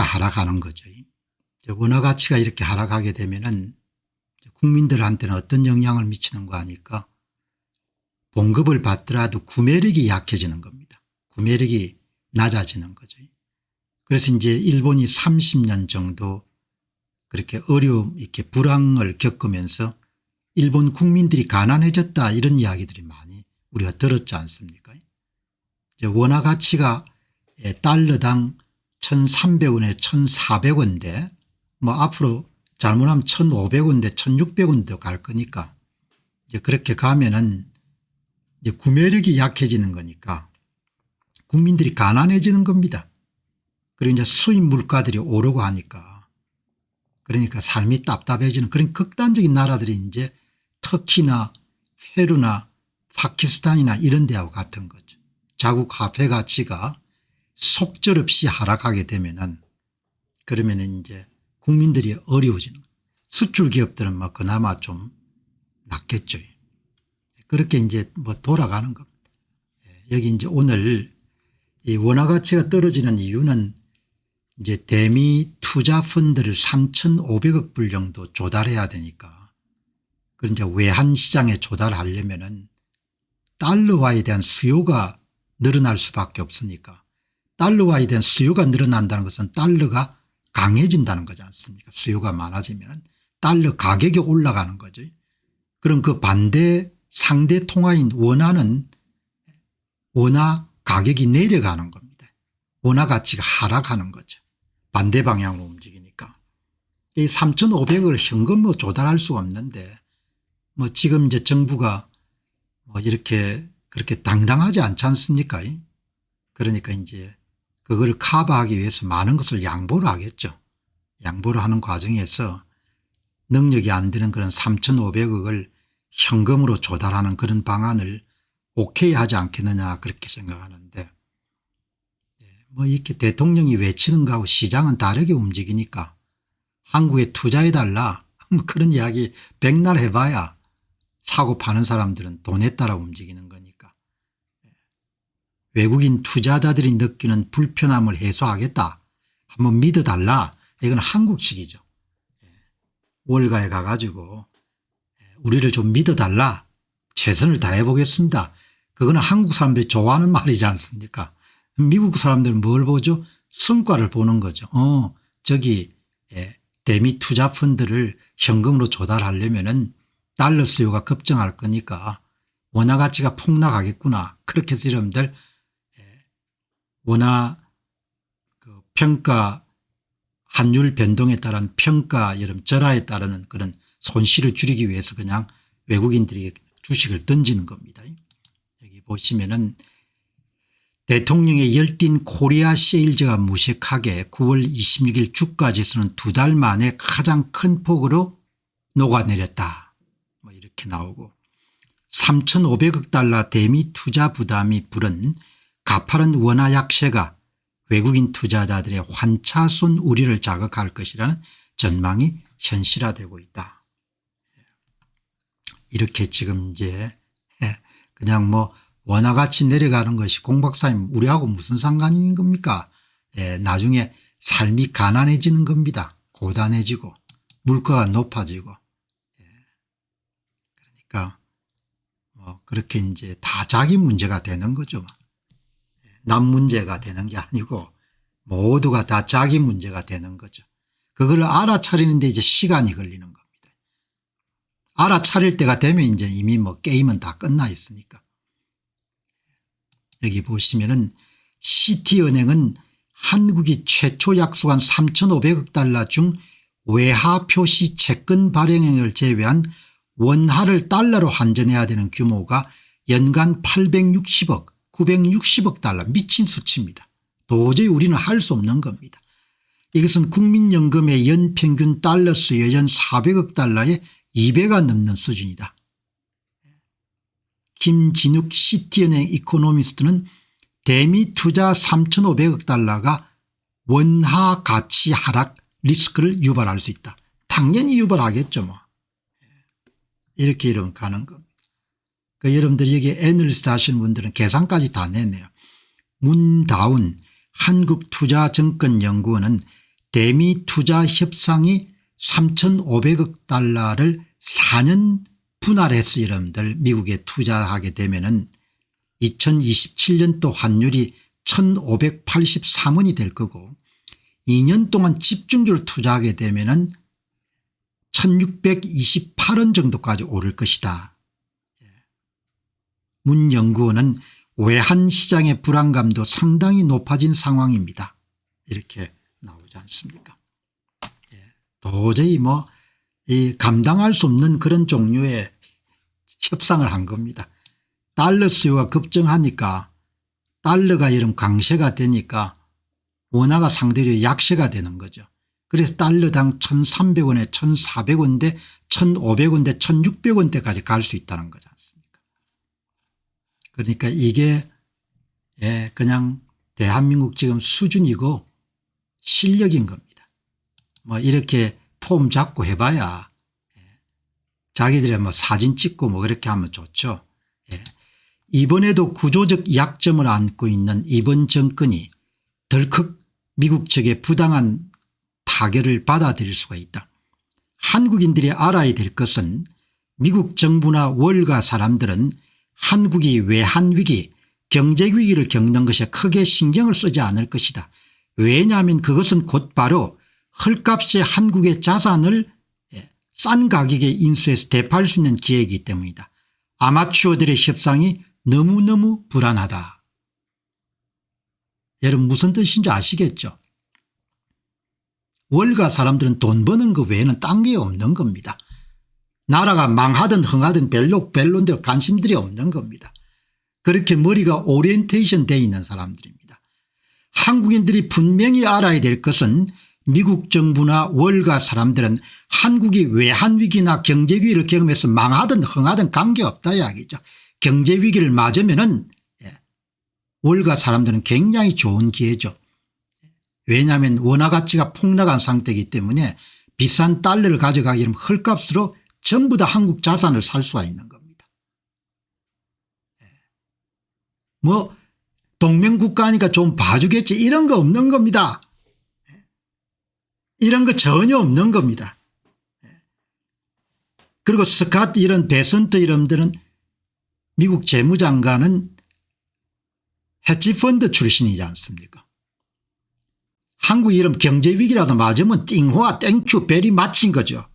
하락하는 거죠. 원화 가치가 이렇게 하락하게 되면은 국민들한테는 어떤 영향을 미치는 거 아니까 봉급을 받더라도 구매력이 약해지는 겁니다. 구매력이 낮아지는 거죠. 그래서 이제 일본이 30년 정도 그렇게 어려움 이렇게 불황을 겪으면서 일본 국민들이 가난해졌다 이런 이야기들이 많이 우리가 들었지 않습니까 원화 가치가 예, 달러당 1300원에 1400원대 뭐 앞으로 잘못하면 1500원대 1600원도 갈 거니까 이제 그렇게 가면은 이제 구매력이 약해지는 거니까 국민들이 가난해지는 겁니다. 그리고 이제 수입 물가들이 오르고 하니까 그러니까 삶이 답답해지는 그런 극단적인 나라들이 이제 터키나 페루나 파키스탄이나 이런 데하고 같은 거죠. 자국 화폐 가치가 속절없이 하락하게 되면은 그러면 이제 국민들이 어려워지는. 수출 기업들은 뭐 그나마 좀 낫겠죠. 그렇게 이제 뭐 돌아가는 겁니다. 예, 여기 이제 오늘 이 원화 가치가 떨어지는 이유는 이제 대미 투자 펀드를 3,500억 불 정도 조달해야 되니까 그 이제 외환 시장에 조달하려면은 달러화에 대한 수요가 늘어날 수밖에 없으니까 달러화에 대한 수요가 늘어난다는 것은 달러가 강해진다는 거지 않습니까 수요가 많아지면 달러 가격이 올라가는 거죠. 그럼 그 반대 상대 통화인 원화는 원화 가격이 내려가는 겁니다. 원화 가치가 하락하는 거죠. 반대 방향으로 움직이니까. 이 3,500억을 현금으로 조달할 수가 없는데 뭐 지금 이제 정부가 뭐 이렇게 그렇게 당당하지 않지 않습니까? 그러니까 이제 그거를 커버하기 위해서 많은 것을 양보를 하겠죠. 양보를 하는 과정에서 능력이 안 되는 그런 3,500억을 현금으로 조달하는 그런 방안을 오케이 하지 않겠느냐 그렇게 생각하는데 예, 뭐 이렇게 대통령이 외치는 거하고 시장은 다르게 움직이니까 한국에 투자해달라 뭐 그런 이야기 백날 해봐야 사고 파는 사람들은 돈에 따라 움직이는 거니까 예. 외국인 투자자들이 느끼는 불편함을 해소하겠다 한번 믿어달라 이건 한국식이죠. 예. 월가에 가가지고 우리를 좀 믿어달라 최선을 다해 보겠습니다. 그거는 한국 사람들이 좋아하는 말이지 않습니까 미국 사람들은 뭘 보죠 성과를 보는 거죠. 어 저기 예, 대미 투자 펀드를 현금으로 조달하려면 은 달러 수요가 급증할 거니까 원화 가치가 폭락하겠구나. 그렇게 해서 여러분들 예, 원화 그 평가 환율 변동에 따른 평가 여러분 절하에 따르는 그런 손실을 줄이기 위해서 그냥 외국인들이 주식을 던지는 겁니다. 여기 보시면은 대통령의 열띤 코리아 세일즈가 무색하게 9월 26일 주가 지수는 두 달 만에 가장 큰 폭으로 녹아내렸다. 뭐 이렇게 나오고 3,500억 달러 대미 투자 부담이 부른 가파른 원화 약세가 외국인 투자자들의 환차손 우려를 자극할 것이라는 전망이 현실화되고 있다. 이렇게 지금 이제 그냥 뭐 원화같이 내려가는 것이 공 박사님 우리하고 무슨 상관인 겁니까 예, 나중에 삶이 가난해지는 겁니다. 고단해지고 물가가 높아지고 예. 그러니까 뭐 그렇게 이제 다 자기 문제가 되는 거죠. 예, 남 문제가 되는 게 아니고 모두가 다 자기 문제가 되는 거죠. 그걸 알아차리는데 이제 시간이 걸리는 겁니다. 알아차릴 때가 되면 이제 이미 뭐 게임은 다 끝나 있으니까. 여기 보시면은 시티은행은 한국이 최초 약속한 3,500억 달러 중 외화 표시 채권 발행액을 제외한 원화를 달러로 환전해야 되는 규모가 연간 860억 960억 달러 미친 수치입니다. 도저히 우리는 할 수 없는 겁니다. 이것은 국민연금의 연평균 달러 수요 연 400억 달러의 2배가 넘는 수준이다. 김진욱 시티은행 이코노미스트는 대미 투자 3,500억 달러가 원화 가치 하락 리스크를 유발할 수 있다. 당연히 유발하겠죠. 뭐. 이렇게 이런 가는 겁니다. 그 여러분들이 여기 애널리스트 하시는 분들은 계산까지 다 내네요. 문다운 한국투자증권연구원은 대미 투자 협상이 3,500억 달러를 4년 분할해서 여러분들 미국에 투자하게 되면은 2027년도 환율이 1,583원이 될 거고 2년 동안 집중적으로 투자하게 되면은 1628원 정도까지 오를 것이다. 예. 문 연구원은 외환 시장의 불안감도 상당히 높아진 상황입니다. 이렇게 나오지 않습니까 예. 도저히 뭐 이 감당할 수 없는 그런 종류의 협상을 한 겁니다. 달러 수요가 급증하니까 달러가 이런 강세가 되니까 원화가 상대적으로 약세가 되는 거죠. 그래서 달러당 1300원에 1400원대 1500원대 1600원대까지 갈 수 있다는 거지 그러니까 이게 예 그냥 대한민국 지금 수준이고 실력인 겁니다. 뭐 이렇게 폼 잡고 해봐야 예. 자기들의 뭐 사진 찍고 뭐 그렇게 하면 좋죠. 예. 이번에도 구조적 약점을 안고 있는 이번 정권이 덜컥 미국 측의 부당한 타결을 받아들일 수가 있다. 한국인들이 알아야 될 것은 미국 정부나 월가 사람들은 한국이 외환위기 경제위기를 겪는 것에 크게 신경을 쓰지 않을 것이다. 왜냐하면 그것은 곧바로 헐값의 한국의 자산을 예, 싼 가격에 인수해서 대파할 수 있는 기회이기 때문이다. 아마추어들의 협상이 너무너무 불안하다. 여러분 무슨 뜻인지 아시겠죠 월가 사람들은 돈 버는 것 외에는 딴 게 없는 겁니다. 나라가 망하든 흥하든 별로 별론대로 관심들이 없는 겁니다. 그렇게 머리가 오리엔테이션 돼 있는 사람들입니다. 한국인들이 분명히 알아야 될 것은 미국 정부나 월가 사람들은 한국이 외환위기나 경제위기를 경험해서 망하든 흥하든 관계없다 이야기죠. 경제위기를 맞으면 예, 월가 사람들은 굉장히 좋은 기회죠. 왜냐하면 원화 가치가 폭락한 상태이기 때문에 비싼 달러를 가져가기 면 헐값으로 전부 다 한국 자산을 살 수가 있는 겁니다. 예. 뭐 동맹국가니까 좀 봐주겠지 이런 거 없는 겁니다. 예. 이런 거 전혀 없는 겁니다. 예. 그리고 스카트 이런 베선트 이런들은 미국 재무장관은 해치펀드 출신이지 않습니까 한국 이름 경제위기라도 맞으면 띵호와 땡큐 벨이 맞힌 거죠.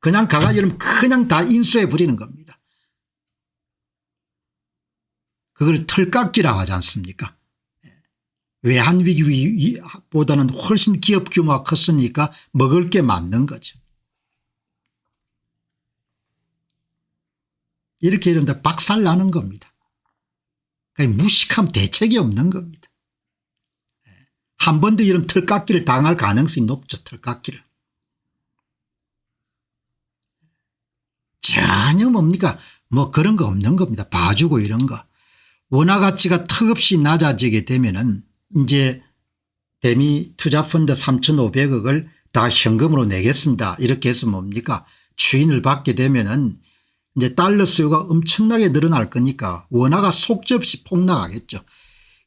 그냥 가가 이름 그냥 다 인수해 버리는 겁니다. 그걸 털깎기라고 하지 않습니까 외환위기보다는 훨씬 기업 규모가 컸으니까 먹을 게 맞는 거죠. 이렇게 이런데 박살 나는 겁니다. 그러니까 무식함 대책이 없는 겁니다. 예. 한번 더 이런 털깎기를 당할 가능성이 높죠. 털깎기를. 전혀 뭡니까 뭐 그런 거 없는 겁니다. 봐주고 이런 거. 원화 가치가 턱없이 낮아지게 되면은 이제 대미 투자펀드 3,500억을 다 현금으로 내겠습니다. 이렇게 해서 뭡니까 추인을 받게 되면은 이제 달러 수요가 엄청나게 늘어날 거니까 원화가 속접시 폭락하겠죠.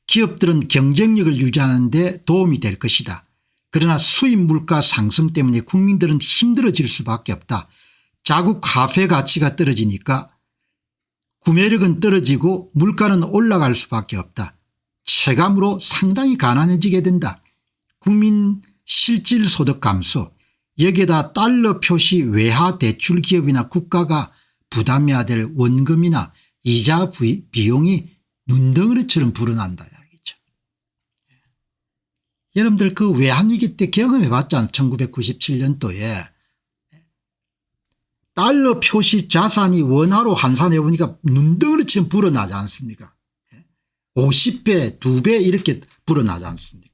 기업들은 경쟁력을 유지하는 데 도움이 될 것이다. 그러나 수입 물가 상승 때문에 국민들은 힘들어질 수밖에 없다. 자국 화폐 가치가 떨어지니까 구매력은 떨어지고 물가는 올라갈 수밖에 없다. 체감으로 상당히 가난해지게 된다. 국민 실질 소득 감소 여기에다 달러 표시 외화 대출 기업이나 국가가 부담해야 될 원금이나 이자 비용이 눈덩어리처럼 불어난다 이야기죠. 예. 여러분들 그 외환위기 때 경험해 봤잖아요. 1997년도에 예. 달러 표시 자산이 원화로 환산해 보니까 눈덩어리처럼 불어나지 않습니까 50배 예. 2배 이렇게 불어나지 않습니까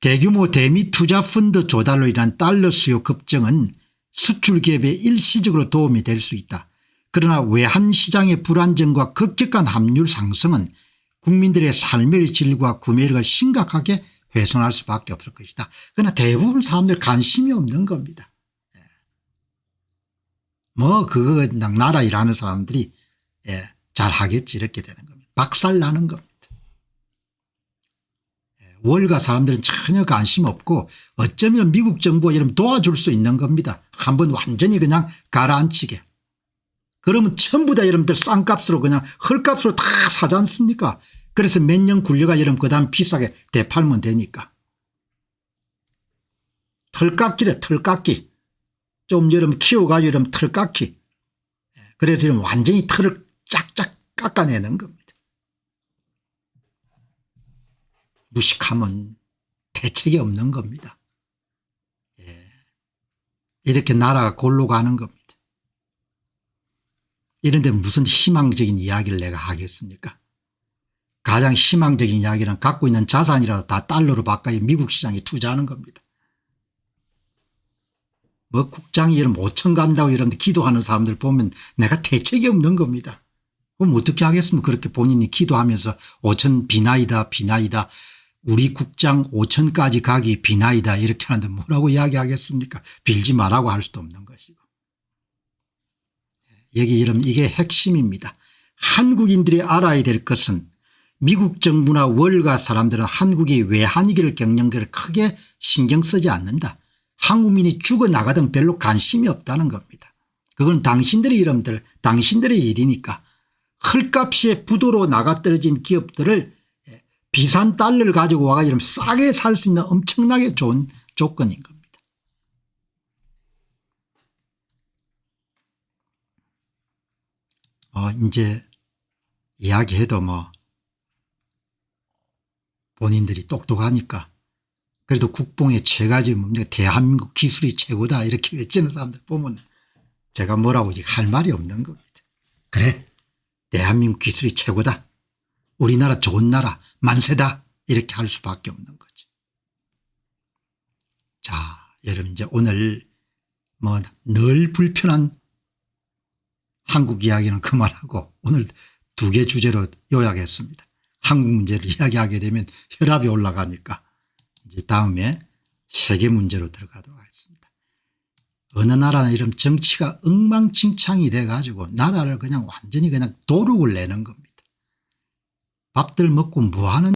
대규모 대미 투자 펀드 조달로 인한 달러 수요 급증은 수출 기업에 일시적으로 도움이 될 수 있다. 그러나 외환 시장의 불안정과 급격한 환율 상승은 국민들의 삶의 질과 구매력을 심각하게 훼손할 수밖에 없을 것이다. 그러나 대부분 사람들 관심이 없는 겁니다. 예. 뭐 그거 나라 일하는 사람들이 예, 잘 하겠지 이렇게 되는 겁니다. 박살 나는 겁니다. 월가 사람들은 전혀 관심 없고 어쩌면 미국 정부가 이러면 도와줄 수 있는 겁니다. 한번 완전히 그냥 가라앉히게. 그러면 전부 다 여러분들 싼값으로 그냥 헐값으로 다 사지 않습니까 그래서 몇 년 굴려가 여러분 그 다음 비싸게 대팔면 되니까. 털깎기래 털깎기. 좀 여러분 키워가지고 여러분 털깎기. 그래서 여러분 완전히 털을 쫙쫙 깎아내는 겁니다. 무식하면 대책이 없는 겁니다. 예. 이렇게 나라가 골로 가는 겁니다. 이런데 무슨 희망적인 이야기를 내가 하겠습니까? 가장 희망적인 이야기는 갖고 있는 자산이라도 다 달러로 바꿔 미국 시장에 투자하는 겁니다. 뭐 국장이 이런 5천 간다고 이런 데 기도하는 사람들 보면 내가 대책이 없는 겁니다. 그럼 어떻게 하겠습니까? 그렇게 본인이 기도하면서 5천 비나이다 비나이다 우리 국장 5천까지 가기 비나이다 이렇게 하는데 뭐라고 이야기하겠습니까? 빌지 말라고 할 수도 없는 것이고. 여기 이름 이게 핵심입니다. 한국인들이 알아야 될 것은 미국 정부나 월가 사람들은 한국이 외환위기를 겪는 걸 크게 신경 쓰지 않는다. 한국민이 죽어나가든 별로 관심이 없다는 겁니다. 그건 당신들의 이름들 당신들의 일이니까 헐값에 부도로 나가떨어진 기업들을 비싼 달러를 가지고 와가 이러면 싸게 살 수 있는 엄청나게 좋은 조건인 겁니다. 어, 이제 이야기해도 뭐 본인들이 똑똑하니까 그래도 국뽕의 최가지 뭡니까 대한민국 기술이 최고다 이렇게 외치는 사람들 보면 제가 뭐라고 할 말이 없는 겁니다. 그래 대한민국 기술이 최고다. 우리나라 좋은 나라 만세다 이렇게 할 수밖에 없는 거죠. 자 여러분 이제 오늘 뭐 늘 불편한 한국 이야기는 그만하고 오늘 두 개 주제로 요약했습니다. 한국 문제를 이야기하게 되면 혈압이 올라가니까 이제 다음에 세계 문제로 들어가도록 하겠습니다. 어느 나라는 이런 정치가 엉망진창이 돼 가지고 나라를 그냥 완전히 그냥 도둑을 내는 겁니다. 밥들 먹고 뭐 하는